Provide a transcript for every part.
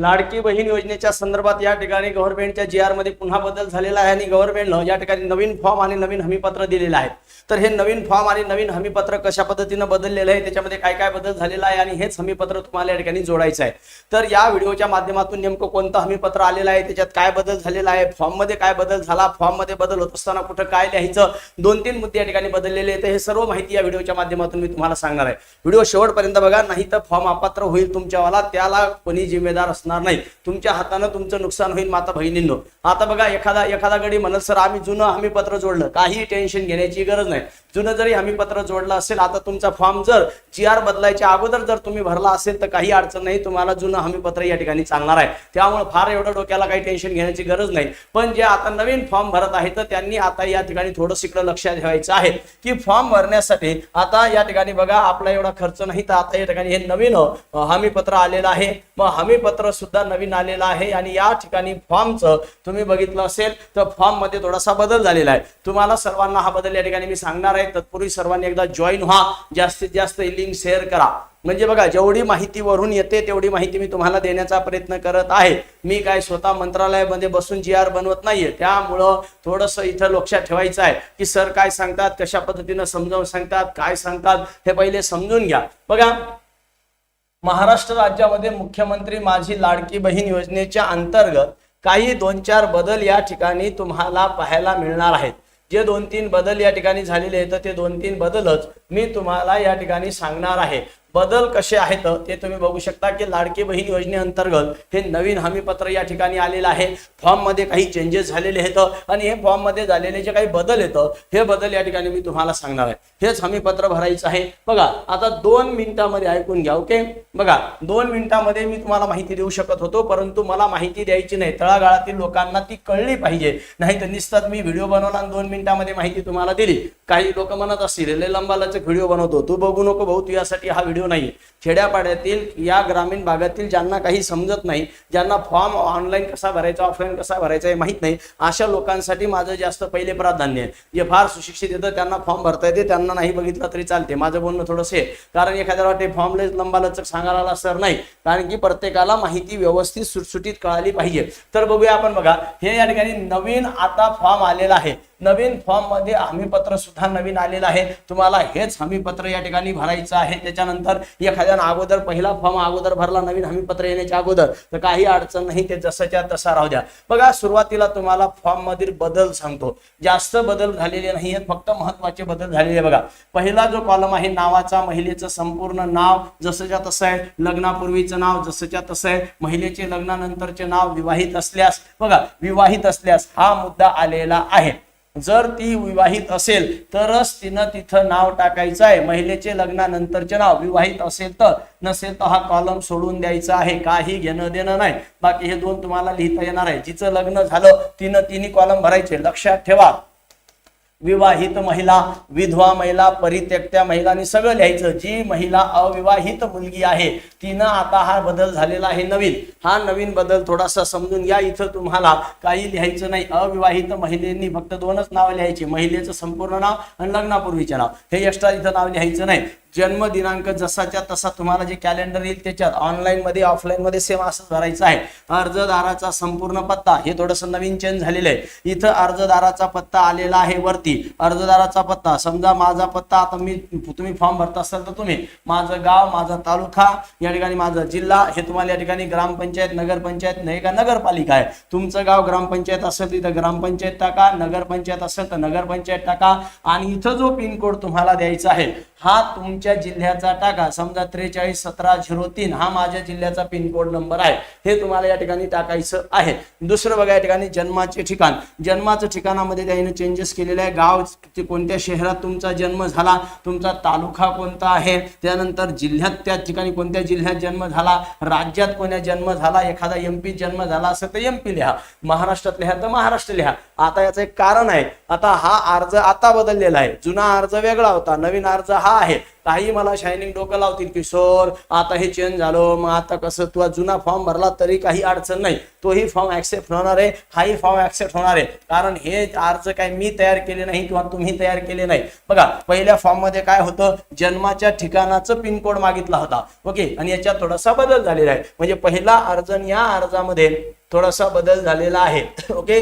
लाडकी बहीण योजनेच्या संदर्भात या ठिकाणी गव्हर्नमेंटच्या जी आरमध्ये पुन्हा बदल झालेला आहे आणि गव्हर्नमेंटनं या ठिकाणी नवीन फॉर्म आणि नवीन हमीपत्र दिलेलं आहे. तर हे नवीन फॉर्म आणि नवीन हमीपत्र कशा पद्धतीनं बदललेलं आहे त्याच्यामध्ये काय काय बदल झालेला आहे आणि हेच हमीपत्र तुम्हाला या ठिकाणी जोडायचं आहे. तर या व्हिडिओच्या माध्यमातून नेमकं कोणतं हमीपत्र आलेलं आहे त्याच्यात काय बदल झालेला आहे फॉर्ममध्ये काय बदल झाला फॉर्ममध्ये बदल होत असताना कुठं काय लिहायचं दोन तीन मुद्दे या ठिकाणी बदललेले आहेत. हे सर्व माहिती या व्हिडिओच्या माध्यमातून मी तुम्हाला सांगणार आहे. व्हिडिओ शेवटपर्यंत बघा नाही तर फॉर्म अपात्र होईल तुमच्यावाला त्याला कोणी जिम्मेदार असणार नाही. तुमच्या हातानं तुमचं नुकसान होईल माता बहिणींनो. आता बघा एखादा एखादा गडी म्हणत सर आम्ही जुनं हमीपत्र जोडलं. काही टेन्शन घेण्याची गरज नाही. जुनं जरी हमीपत्र जोडलं असेल आता तुमचा फॉर्म जर जी आर बदलायच्या अगोदर जर तुम्ही भरला असेल तर काही अडचण नाही तुम्हाला जुनं हमीपत्र या ठिकाणी चालणार आहे. त्यामुळे फार एवढं डोक्याला काही टेन्शन घेण्याची गरज नाही. पण जे आता नवीन फॉर्म भरत आहे तर त्यांनी आता या ठिकाणी थोडं इकडं लक्षात ठेवायचं आहे. की फॉर्म भरण्यासाठी आता या ठिकाणी बघा आपला एवढा खर्च नाही तर आता या ठिकाणी हे नवीन हमीपत्र आलेलं आहे. मग हमीपत्र सुद्धा नवीन आलेलं आहे आणि या ठिकाणी फॉर्मचं तुम्ही बघितलं असेल तर फॉर्ममध्ये थोडासा बदल झालेला आहे. तुम्हाला सर्वांना हा बदल या ठिकाणी मी सांगणार आहे. तत्पूर्वी सर्वांनी एकदा जॉईन व्हा. जास्तीत जास्त लिंक शेअर करा. म्हणजे बघा जेवढी माहिती वरून येते तेवढी माहिती मी तुम्हाला देण्याचा प्रयत्न करत आहे. मी काय स्वतः मंत्रालयामध्ये बसून जी आर बनवत नाहीये. त्यामुळं थोडंसं इथं लक्षात ठेवायचं आहे की सर काय सांगतात कशा पद्धतीनं समजावून सांगतात काय सांगतात हे पहिले समजून घ्या. बघा महाराष्ट्र राज्यामध्ये मुख्यमंत्री माझी लाडकी बहीण योजनेच्या अंतर्गत काही दोन चार बदल या ठिकाणी तुम्हाला पाहायला मिळणार आहेत. जे दोन तीन बदल या ठिकाणी झालेले आहेत ते दोन तीन बदलच मी तुम्हाला या ठिकाणी सांगणार आहे. बदल कसे आहेत ते तुम्ही बघू शकता की लाडकी बहीण योजनेअंतर्गत हे नवीन हमीपत्र या ठिकाणी आलेलं आहे. फॉर्ममध्ये काही चेंजेस झालेले आहेत आणि हे फॉर्ममध्ये झालेले जे काही बदल येतं हे बदल या ठिकाणी मी तुम्हाला सांगणार आहे. हेच हमीपत्र भरायचं आहे. बघा आता दोन मिनिटामध्ये ऐकून घ्या ओके? बघा दोन मिनिटामध्ये मी तुम्हाला माहिती देऊ शकत होतो परंतु मला माहिती द्यायची नाही. तळागाळातील लोकांना ती कळली पाहिजे. नाही तर निसतात मी व्हिडिओ बनवला आणि दोन मिनिटामध्ये माहिती तुम्हाला दिली. काही लोक म्हणत असतील लय लंबालाचे व्हिडिओ बनवतो तू बघू नको भाऊ तू यासाठी हा व्हिडिओ नाही खेड्यापाड्यातील या ग्रामीण भागातील ज्यांना काही समजत नाही ज्यांना फॉर्म ऑनलाईन कसा भरायचा ऑफलाईन कसा भरायचा हे माहीत नाही अशा लोकांसाठी माझं जास्त पहिले प्राधान्य आहे. जे फार सुशिक्षित येतं त्यांना फॉर्म भरता येते त्यांना नाही बघितलं तरी चालते. माझं बोलणं थोडंसं आहे. कारण एखाद्या वाटते फॉर्म लय लंबालचक सांगायला आला सर नाही. कारण की प्रत्येकाला माहिती व्यवस्थित सुटसुटीत कळाली पाहिजे. तर बघूया आपण बघा हे या ठिकाणी नवीन आता फॉर्म आलेला आहे. नवीन फॉर्ममध्ये हमीपत्र सुद्धा नवीन आलेलं आहे. तुम्हाला हेच हमीपत्र या ठिकाणी भरायचं आहे. त्याच्यानंतर एखाद्यानं अगोदर पहिला फॉर्म अगोदर भरला नवीन हमीपत्र येण्याच्या अगोदर तर काही अडचण नाही ते जसंच्या तसा राहू द्या. बघा सुरुवातीला तुम्हाला फॉर्म मधील बदल सांगतो. जास्त बदल झालेले नाही आहेत फक्त महत्त्वाचे बदल झालेले बघा पहिला जो कॉलम आहे नावाचा महिलेचं संपूर्ण नाव जसंच्या तसं आहे. लग्नापूर्वीचं नाव जसंच्या तसं आहे. महिलेचे लग्नानंतरचे नाव विवाहित असल्यास बघा विवाहित असल्यास हा मुद्दा आलेला आहे. जर ती विवाहित असेल तरच तिनं तिथं नाव टाकायचं आहे. महिलेचे लग्नानंतरचे नाव विवाहित असेल तर नसेल तर हा कॉलम सोडून द्यायचा आहे. काही घेणं देणं नाही. बाकी हे दोन तुम्हाला लिहिता येणार आहे. जिचं लग्न झालं तिनं तिन्ही कॉलम भरायचे. लक्षात ठेवा. विवाहित महिला विधवा महिला परित्यक्त्या महिलांनी सगळं लिहायचं. जी महिला अविवाहित मुलगी आहे तिनं आता हा बदल झालेला आहे नवीन. हा नवीन बदल थोडासा समजून घ्या इथं तुम्हाला काही लिहायचं नाही. अविवाहित महिलेंनी फक्त दोनच नाव लिहायची. महिलेचं संपूर्ण नाव आणि लग्नापूर्वीचे नाव. हे एक्स्ट्रा इथं नाव लिहायचं नाही. जन्मदिनांक जसाच्या तसा तुम्हाला जे कॅलेंडर येईल त्याच्यात ऑनलाईन मध्ये ऑफलाईन मध्ये सेम असंच भरायचं आहे. अर्जदाराचा संपूर्ण पत्ता हे थोडंसं नवीन चेंज झालेलं आहे. इथं अर्जदाराचा पत्ता आलेला आहे वरती. अर्जदाराचा पत्ता समजा माझा पत्ता आता मी तुम्ही फॉर्म भरत असाल तर तुम्ही माझं गाव माझा तालुका या ठिकाणी माझा जिल्हा हे तुम्हाला या ठिकाणी ग्रामपंचायत नगरपंचायत नाही का नगरपालिका आहे. तुमचं गाव ग्रामपंचायत असेल तिथं ग्रामपंचायत टाका नगरपंचायत असेल तर नगरपंचायत टाका. आणि इथं जो पिनकोड तुम्हाला द्यायचा आहे हा तुम तुमच्या जिल्ह्याचा टाका. समजा त्रेचाळीस सतरा झिरो तीन हा माझ्या जिल्ह्याचा पिनकोड नंबर आहे. हे तुम्हाला या ठिकाणी टाकायचं आहे. दुसरं बघा या ठिकाणी जन्माचे ठिकाण. जन्माचं ठिकाणामध्ये त्याने चेंजेस केलेले आहे. गाव कोणत्या शहरात तुमचा जन्म झाला तुमचा तालुका कोणता आहे त्यानंतर जिल्ह्यात त्या ठिकाणी कोणत्या जिल्ह्यात जन्म झाला राज्यात कोण्या जन्म झाला एखादा एमपी जन्म झाला असेल तर एमपी लिहा. महाराष्ट्रात लिहा तर महाराष्ट्र लिहा. आता याचं एक कारण आहे. आता हा अर्ज आता बदललेला आहे. जुना अर्ज वेगळा होता. नवीन अर्ज हा आहे. काही मला शायनिंग डोकं लावतील किशोर. आता हे चेंज झालं मग आता कसं तुला जुना फॉर्म भरला तरी काही अडचण नाही. तोही फॉर्म ऍक्सेप्ट होणार आहे हाही फॉर्म ऍक्सेप्ट होणार आहे. कारण हे अर्ज काय मी तयार केले नाही किंवा तुम्ही तयार केले नाही. बघा पहिल्या फॉर्ममध्ये काय होतं जन्माच्या ठिकाणाचं पिनकोड मागितला होता. ओके आणि याच्यात थोडासा बदल झालेला आहे. म्हणजे पहिला अर्ज या अर्जामध्ये थोडासा बदल झालेला आहे. ओके?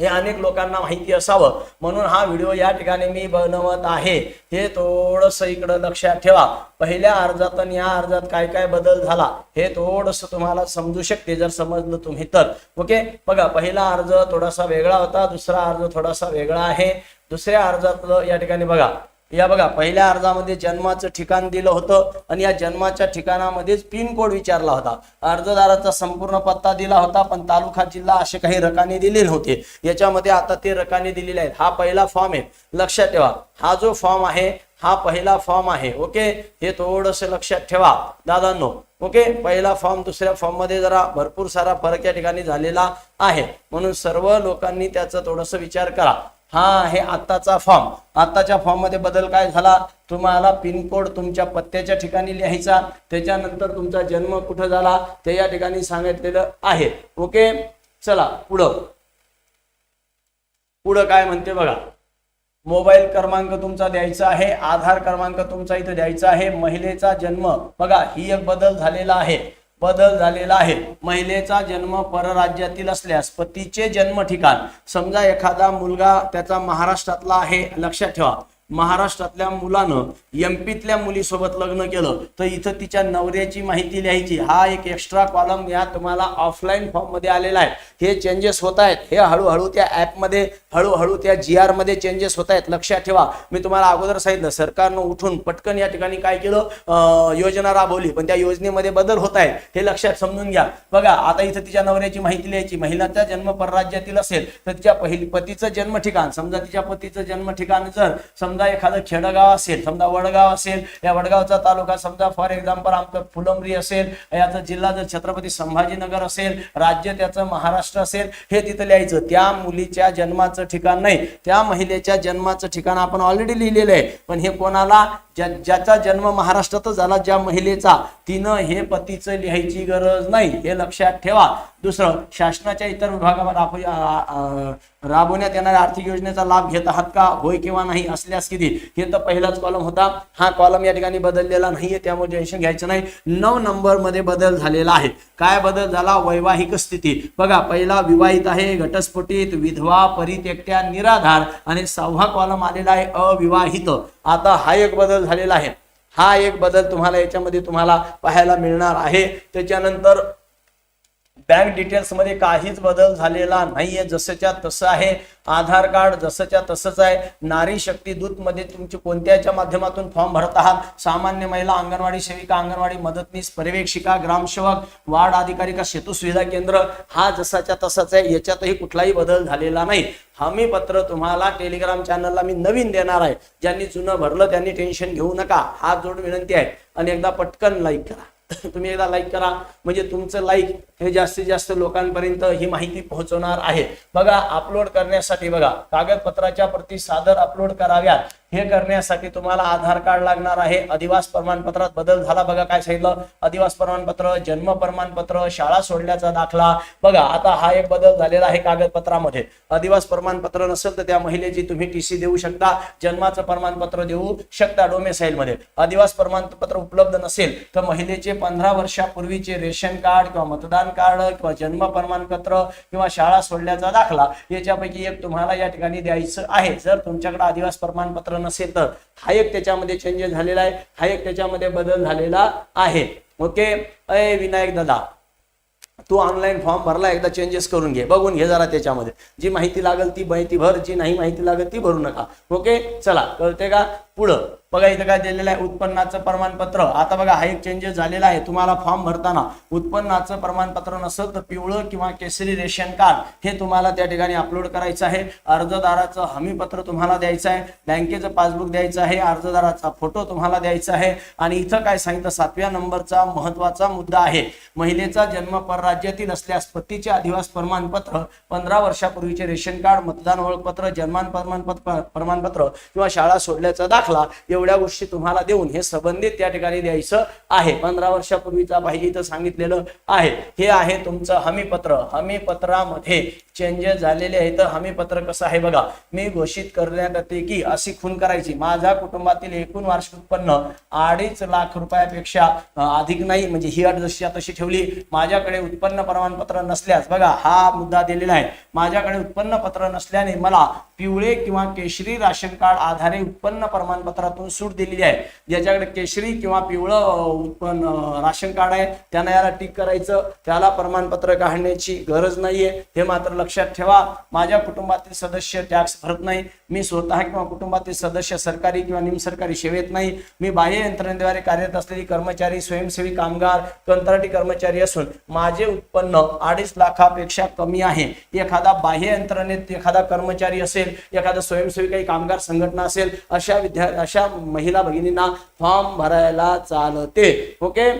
हे अनेक लोकांना माहिती असावं. म्हणून हा व्हिडिओ या ठिकाणी मी बनवत आहे. हे थोडंसं इकडं लक्षात ठेवा. पहिल्या अर्जात आणि या अर्जात काय काय बदल झाला हे थोडंसं तुम्हाला समजू शकते जर समजलं तुम्ही तर. ओके? बघा पहिला अर्ज थोडासा वेगळा होता दुसरा अर्ज थोडासा वेगळा आहे. दुसऱ्या अर्जातलं या ठिकाणी बघा. या बघा पहिल्या अर्जामध्ये जन्माचं ठिकाण दिलं होतं आणि या जन्माच्या ठिकाणामध्येच पिन कोड विचारला होता. अर्जदाराचा संपूर्ण पत्ता दिला होता पण तालुका जिल्हा असे काही रकाने दिलेले होते याच्यामध्ये आता ते रकाने दिलेले आहेत. हा पहिला फॉर्म आहे. लक्षात ठेवा. हा जो फॉर्म आहे हा पहिला फॉर्म आहे. ओके? हे थोडस लक्षात ठेवा. दादांनो ओके? पहिला फॉर्म दुसऱ्या फॉर्ममध्ये जरा भरपूर सारा फरक या ठिकाणी झालेला आहे. म्हणून सर्व लोकांनी त्याचा थोडस विचार करा. हा आहे आत्ताचा फॉर्म आत्ताच्या फॉर्ममध्ये बदल काय झाला? तुम्हाला पिनकोड तुमच्या पत्त्याच्या ठिकाणी लिहायचा. त्याच्यानंतर तुमचा जन्म कुठं झाला? ते या ठिकाणी सांगितलेलं आहे. ओके चला पुढं. पुढं काय म्हणते बघा. मोबाईल क्रमांक तुमचा द्यायचा आहे आधार क्रमांक तुमचा इथं द्यायचा आहे महिलेचा जन्म. बघा ही एक बदल झालेला आहे. बदल झालेला आहे. महिलेचा जन्म परराज्यातील असल्यास पतीचे जन्म ठिकाण. समजा एखादा मुलगा त्याचा महाराष्ट्रातला आहे लक्षात ठेवा. महाराष्ट्रातल्या मुलानं एमपीतल्या मुलीसोबत लग्न केलं तर इथं तिच्या नवऱ्याची माहिती लिहायची. हा एक एक्स्ट्रा कॉलम या तुम्हाला ऑफलाईन फॉर्ममध्ये आलेला आहे. हे चेंजेस होत आहेत. हे हळूहळू त्या ऍपमध्ये हळूहळू त्या जी आरमध्ये चेंजेस होत आहेत. लक्षात ठेवा. मी तुम्हाला अगोदर सांगितलं सरकारनं उठून पटकन या ठिकाणी काय केलं? योजना राबवली. पण त्या योजनेमध्ये बदल होत आहेत. हे लक्षात समजून घ्या. बघा आता इथं तिच्या नवऱ्याची माहिती लिहायची. महिलाचा जन्म परराज्यातील असेल तर तिच्या पहिली पतीचं जन्म ठिकाण समजा तिच्या पतीचं जन्म ठिकाण जर समजा एखादं खेडगाव असेल समजा वडगाव असेल या वडगावचा तालुका समजा फॉर एक्झाम्पल आमचं फुलंब्री असेल याचा जिल्हा जर छत्रपती संभाजीनगर असेल राज्य त्याचं महाराष्ट्र असेल हे तिथं लिहायचं. त्या मुलीच्या जन्माचं ठिकाण नाही. त्या महिलेच्या जन्माचं ठिकाण आपण ऑलरेडी लिहिलेलं आहे. पण हे कोणाला ज्या ज्याचा जन्म महाराष्ट्रातच झाला ज्या महिलेचा तिनं हे पतीचं लिहायची गरज नाही. हे लक्षात ठेवा. दुसरं शासनाच्या इतर विभागावर राब- राबवण्यात येणाऱ्या आर्थिक योजनेचा लाभ घेत आहात का? होय किंवा नाही? असल्यास किती? हे तर पहिलाच कॉलम होता. हा कॉलम या ठिकाणी बदललेला नाहीये. त्यामुळे टेन्शन घ्यायचं नाही. नऊ नंबरमध्ये बदल झालेला आहे. काय बदल झाला? वैवाहिक स्थिती. बघा पहिला विवाहित आहे घटस्फोटीत विधवा एकट्या निराधार आणि सहावा कॉलम आलेला आहे अविवाहित. आता हा एक बदल झालेला आहे. हा एक बदल तुम्हाला याच्यामध्ये तुम्हाला पाहायला मिळणार आहे. त्याच्यानंतर बँक डिटेल्समध्ये काहीच बदल झालेला नाहीये. जसंच्या तसं आहे आधार कार्ड जसंच्या तसंच आहे. नारी शक्ती दूत मध्ये तुमची कोणत्याच्या माध्यमातून फॉर्म भरत आहात? सामान्य महिला अंगणवाडी सेविका अंगणवाडी मदतनीस पर्यवेक्षिका ग्रामसेवक वार्ड अधिकारी का सेतू सुविधा केंद्र? हा जसाच्या तसाच आहे. याच्यातही कुठलाही बदल झालेला नाही. हमी पत्र तुम्हाला टेलिग्राम चॅनलला मी नवीन देणार आहे. ज्यांनी जुनं भरलं त्यांनी टेन्शन घेऊ नका. हा जोड विनंती आहे. आणि एकदा पटकन लाईक करा. तुम्ही एकदा लाईक करा. म्हणजे तुमचं लाईक हे जास्तीत जास्त लोकांपर्यंत ही माहिती पोहोचवणार आहे. बघा अपलोड करण्यासाठी बघा कागदपत्राच्या प्रती सादर अपलोड कराव्यात. हे करण्यासाठी तुम्हाला आधार कार्ड लागणार आहे. अधिवास प्रमाणपत्रात बदल झाला. बघा काय सांगितलं? अधिवास प्रमाणपत्र जन्म प्रमाणपत्र शाळा सोडल्याचा दाखला. बघा आता हा एक बदल झालेला आहे कागदपत्रामध्ये. अधिवास प्रमाणपत्र नसेल तर त्या महिलेची तुम्ही टीसी देऊ शकता. जन्माचं प्रमाणपत्र देऊ शकता डोमेसाईल मध्ये. अधिवास प्रमाणपत्र उपलब्ध नसेल तर महिलेचे पंधरा वर्षापूर्वीचे रेशन कार्ड किंवा मतदान कार्ड किंवा जन्म प्रमाणपत्र किंवा शाळा सोडल्याचा दाखला याच्यापैकी एक तुम्हाला या ठिकाणी द्यायचं आहे. जर तुमच्याकडे आदिवास प्रमाणपत्र नसेल तर. हा एक त्याच्यामध्ये चेंजेस झालेला आहे. हा एक त्याच्यामध्ये बदल झालेला आहे. ओके अय विनायक दादा तू ऑनलाईन फॉर्म भरला एकदा चेंजेस करून घे. बघून घे जरा त्याच्यामध्ये. जी माहिती लागेल ती माहिती भर जी नाही माहिती लागेल ती भरू नका. ओके चला कळते का? पुढं. बघा इथं काय दिलेलं आहे उत्पन्नाचं प्रमाणपत्र. आता बघा हा एक चेंजेस झालेला आहे. तुम्हाला फॉर्म भरताना उत्पन्नाचं प्रमाणपत्र नसेल तर पिवळं किंवा केसरी रेशन कार्ड हे तुम्हाला त्या ठिकाणी अपलोड करायचं आहे. अर्जदाराचं हमीपत्र तुम्हाला द्यायचं आहे. बँकेचं पासबुक द्यायचं आहे. अर्जदाराचा फोटो तुम्हाला द्यायचा आहे. आणि इथं काय सांगितलं सातव्या नंबरचा महत्त्वाचा मुद्दा आहे. महिलेचा जन्म परराज्यातील असल्यास पतीचे अधिवास प्रमाणपत्र पंधरा वर्षापूर्वीचे रेशन कार्ड मतदान ओळखपत्र जन्मान प्रमाणपत्र प्रमाणपत्र किंवा शाळा सोडल्याचा दाखला दाखला एवढ्या गोष्टी तुम्हाला देऊन हे संबंधित त्या ठिकाणी द्यायचं आहे. पंधरा वर्षापूर्वीचा पाहिजे इथं सांगितलेलं आहे. हे आहे तुमचं हमीपत्र. हमीपत्रामध्ये चेंजेस झालेले आहेत. तर हमीपत्र कसं आहे बघा मी घोषित करण्यात येते की अशी खून करायची. माझ्या कुटुंबातील एकूण वार्षिक उत्पन्न अडीच लाख रुपयापेक्षा अधिक नाही म्हणजे ही अट जशी तशी ठेवली माझ्याकडे उत्पन्न प्रमाणपत्र नसल्यास बघा हा मुद्दा दिलेला आहे. माझ्याकडे उत्पन्न पत्र नसल्याने मला पिवळे किंवा केशरी राशन कार्ड आधारे उत्पन्न प्रमाण प्रमाणपत्रातून सूट दिलेली आहे. ज्याच्याकडे केशरी किंवा पिवळं उत्पन्न राशन कार्ड आहे त्यांना याला टिक करायचं. त्याला प्रमाणपत्र काढण्याची गरज नाहीये. हे मात्र लक्षात ठेवा. माझ्या कुटुंबातील सदस्य टॅक्स भरत नाही. मी स्वतः किंवा कुटुंबातील सदस्य सरकारी किंवा निमसरकारी सेवेत नाही. मी बाह्य यंत्रणेद्वारे कार्यरत असलेली कर्मचारी स्वयंसेवी कामगार कंत्राटी कर्मचारी असून माझे उत्पन्न अडीच लाखापेक्षा कमी आहे. एखादा बाह्य यंत्रणेत एखादा कर्मचारी असेल एखादा स्वयंसेवी काही कामगार संघटना असेल अशा विद्या अशा महिला भगिनींना फॉर्म भरायला चालते. ओके?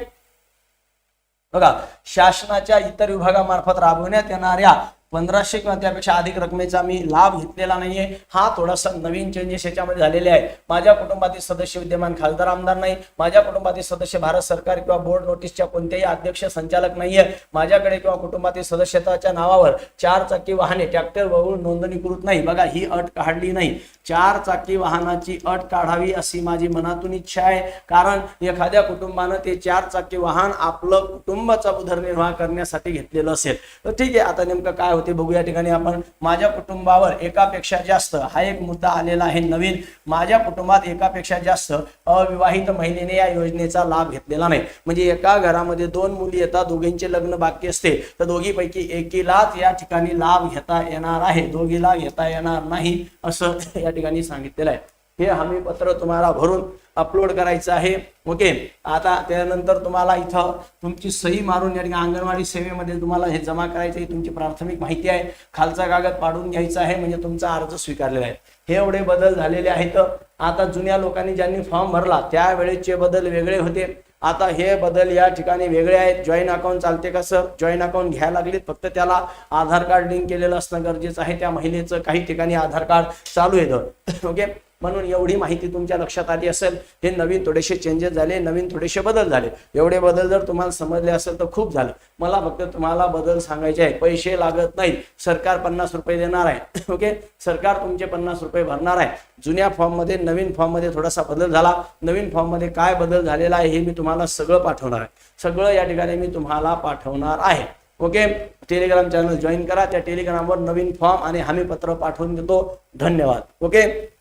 बघा शासनाच्या इतर विभागामार्फत राबवण्यात येणाऱ्या पंधराशे किंवा त्यापेक्षा अधिक रकमेचा मी लाभ घेतलेला नाहीये. हा थोडासा नवीन चेंजेस याच्यामध्ये झालेले आहे माझ्या कुटुंबातील सदस्य विद्यमान खासदार आमदार नाही. माझ्या कुटुंबातील सदस्य भारत सरकार किंवा बोर्ड नोटीसच्या कोणत्याही अध्यक्ष संचालक नाहीये. माझ्याकडे किंवा कुटुंबातील सदस्यताच्या नावावर चार चाकी वाहने ट्रॅक्टर वळून नोंदणीकृत नाही. बघा ही अट काढली नाही. चार चाकी वाहनाची अट काढावी अशी माझी मनातून इच्छा आहे. कारण एखाद्या कुटुंबानं ते चार चाकी वाहन आपलं कुटुंबाचा उदरनिर्वाह करण्यासाठी घेतलेलं असेल. तर ठीक आहे आता नेमकं काय होते. बघू या ठिकाणी आपण माझ्या कुटुंबावर एकापेक्षा जास्त हा एक मुद्दा आलेला आहे नवीन माझ्या कुटुंबात एकापेक्षा जास्त अविवाहित महिलेने या योजनेचा लाभ घेतलेला नाही. म्हणजे एका घरामध्ये दोन मुली येतात दोघींचे लग्न बाकी असते तर दोघीपैकी एकीलाच या ठिकाणी लाभ घेता येणार आहे. दोघीला घेता येणार नाही असं या ठिकाणी सांगितलेलं आहे. हे हमी पत्र तुम्हाला भरून अपलोड करायचं आहे. ओके आता त्यानंतर तुम्हाला इथं तुमची सही मारून या ठिकाणी अंगणवाडी सेवेमध्ये तुम्हाला हे जमा करायचं ही तुमची प्राथमिक माहिती आहे. खालचा कागद पाडून घ्यायचा आहे. म्हणजे तुमचा अर्ज स्वीकारलेला आहे. हे एवढे बदल झालेले आहेत. आता जुन्या लोकांनी ज्यांनी फॉर्म भरला त्यावेळेचे बदल वेगळे होते. आता हे बदल या ठिकाणी वेगळे आहेत. जॉईन अकाउंट चालते का सर? जॉईन अकाउंट घ्यायला लागलेत. फक्त त्याला आधार कार्ड लिंक केलेलं असणं गरजेचं आहे. त्या महिलेचं काही ठिकाणी आधार कार्ड चालू येतं ओके म्हणून एवढी माहिती तुमच्या लक्षात आली असेल हे नवीन थोडेसे चेंजेस झाले नवीन थोडेसे बदल झाले. एवढे बदल जर तुम्हाला समजले असेल तर खूप झालं. मला फक्त तुम्हाला बदल सांगायचे आहे पैसे लागत नाहीत. सरकार पन्नास रुपये देणार आहे. ओके? सरकार तुमचे पन्नास रुपये भरणार आहे. जुन्या फॉर्ममध्ये नवीन फॉर्ममध्ये थोडासा बदल झाला. नवीन फॉर्ममध्ये काय बदल झालेला आहे हे मी तुम्हाला सगळं पाठवणार आहे. सगळं या ठिकाणी मी तुम्हाला पाठवणार आहे. ओके? टेलिग्राम चॅनल जॉईन करा. त्या टेलिग्रामवर नवीन फॉर्म आणि हमीपत्र पाठवून देतो. धन्यवाद. ओके?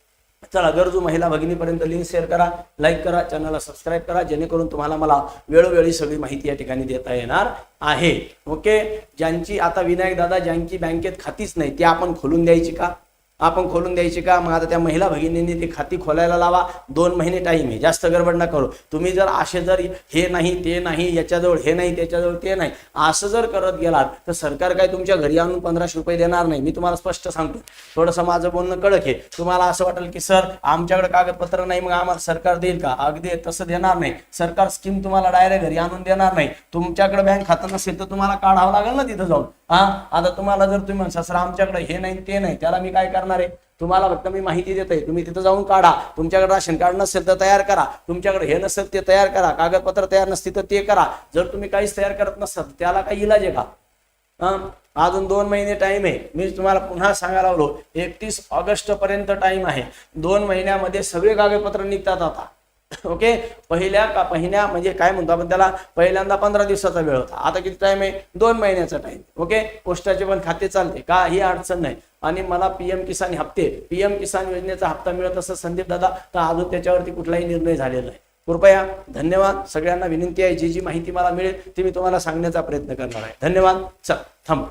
चला गरजू महिला भगिनीपर्यंत लिंक शेअर करा लाईक करा चॅनलला सबस्क्राईब करा जेणेकरून तुम्हाला मला वेळोवेळी सगळी माहिती या ठिकाणी देता येणार आहे. ओके ज्यांची आता विनायक दादा ज्यांची बँकेत खातीच नाही ती आपण खोलून द्यायची का? आपण खोलून द्यायची का? मग आता त्या महिला भगिनींनी ते खाती खोलायला लावा. दोन महिने टाईम आहे. जास्त गडबड ना करू. तुम्ही जर असे जर हे नाही ते नाही याच्याजवळ हे नाही त्याच्याजवळ ते नाही असं जर करत गेलात तर सरकार काय तुमच्या घरी आणून पंधराशे रुपये देणार नाही? मी तुम्हाला स्पष्ट सांगतो. थोडंसं माझं बोलणं कडक आहे. तुम्हाला असं वाटेल की सर आमच्याकडे कागदपत्र नाही मग आम्हाला सरकार देईल का? अगदी तसं देणार नाही. सरकार स्कीम तुम्हाला डायरेक्ट घरी आणून देणार नाही. तुमच्याकडे बँक खातं नसेल तर तुम्हाला काढावं लागेल ना तिथं जाऊन. हा? आता तुम्हाला जर तुम्ही म्हणसा सर आमच्याकडे हे नाही ते नाही त्याला मी काय करणार आहे? तुम्हाला फक्त मी माहिती देते तुम्ही तिथं जाऊन काढा. तुमच्याकडे राशन कार्ड नसेल तर तयार करा. तुमच्याकडे हे नसेल ते तयार करा. कागदपत्र तयार नसतील तर ते करा. जर तुम्ही काहीच तयार करत नसाल त्याला काही इलाज आहे का? अजून दोन महिने टाइम आहे. मी तुम्हाला पुन्हा सांगायला लागलो एकतीस ऑगस्ट पर्यंत टाइम आहे. दोन महिन्यामध्ये सगळे कागदपत्र निघतात आता. ओके पहिल्या का पहिल्या म्हणजे काय म्हणतो आपण त्याला? पहिल्यांदा पंधरा दिवसाचा वेळ. होता आता किती टाइम आहे? दोन महिन्याचा टाइम ओके पोस्टाचे पण खाते चालते. का? ही अडचण नाही. आणि मला पीएम किसान हप्ते. पीएम किसान योजनेचा हप्ता मिळत असं संदीप दादा तर अजून त्याच्यावरती कुठलाही निर्णय झालेला आहे कृपया धन्यवाद. सगळ्यांना विनंती आहे. जी जी माहिती मला मिळेल ती मी तुम्हाला सांगण्याचा प्रयत्न करणार आहे. धन्यवाद. चल थांब.